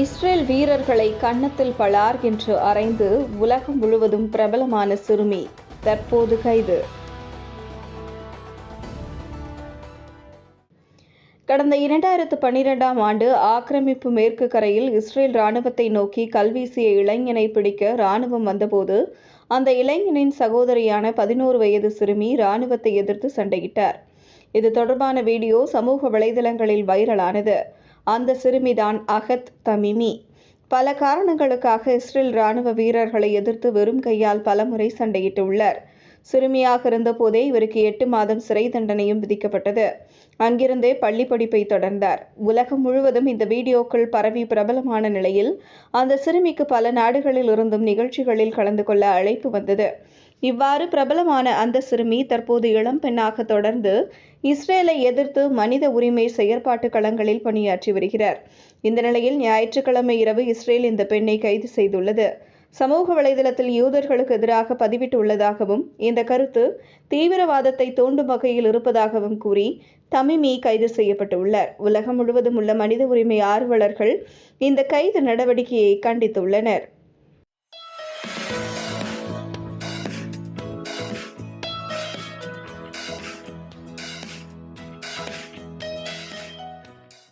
Israel வீரர்களை கன்னத்தில் பளார் என்று அறைந்து உலகம் முழுவதும் பிரபலமான சிறுமி தற்போது கைது. கடந்த இரண்டாயிரத்து பன்னிரெண்டாம் ஆண்டு ஆக்கிரமிப்பு மேற்கு கரையில் இஸ்ரேல் ராணுவத்தை நோக்கி கல்வீசிய இளைஞனை பிடிக்க ராணுவம் வந்தபோது அந்த இளைஞனின் சகோதரியான பதினோரு வயது சிறுமி ராணுவத்தை எதிர்த்து சண்டையிட்டார். இது தொடர்பான வீடியோ சமூக வலைதளங்களில் வைரலானது. அந்த சிறுமிதான் அகத் தமிமி. பல காரணங்களுக்காக இஸ்ரேல் ராணுவ வீரர்களை எதிர்த்து வெறும் கையால் பலமுறை சண்டையிட்டுள்ளார். சிறுமியாக இருந்தபோதே இவருக்கு எட்டு மாதம் சிறை தண்டனையும் விதிக்கப்பட்டது. அங்கிருந்தே பள்ளி படிப்பை தொடர்ந்தார். உலகம் முழுவதும் இந்த வீடியோக்கள் பரவி பிரபலமான நிலையில் அந்த சிறுமிக்கு பல நாடுகளில் இருந்தும் நிகழ்ச்சிகளில் கலந்து கொள்ள அழைப்பு வந்தது. இவ்வாறு பிரபலமான அந்த சிறுமி தற்போது இளம் பெண்ணாக தொடர்ந்து இஸ்ரேலை எதிர்த்து மனித உரிமை செயற்பாட்டு களங்களில் பணியாற்றி வருகிறார். இந்த நிலையில் ஞாயிற்றுக்கிழமை இரவு இஸ்ரேல் இந்த பெண்ணை கைது செய்துள்ளது. சமூக வலைதளத்தில் யூதர்களுக்கு எதிராக பதிவிட்டுள்ளதாகவும் இந்த கருத்து தீவிரவாதத்தை தூண்டும் வகையில் இருப்பதாகவும் கூறி தமிமி கைது செய்யப்பட்டுள்ளார். உலகம் முழுவதும் உள்ள மனித உரிமை ஆர்வலர்கள் இந்த கைது நடவடிக்கையை கண்டித்துள்ளனர்.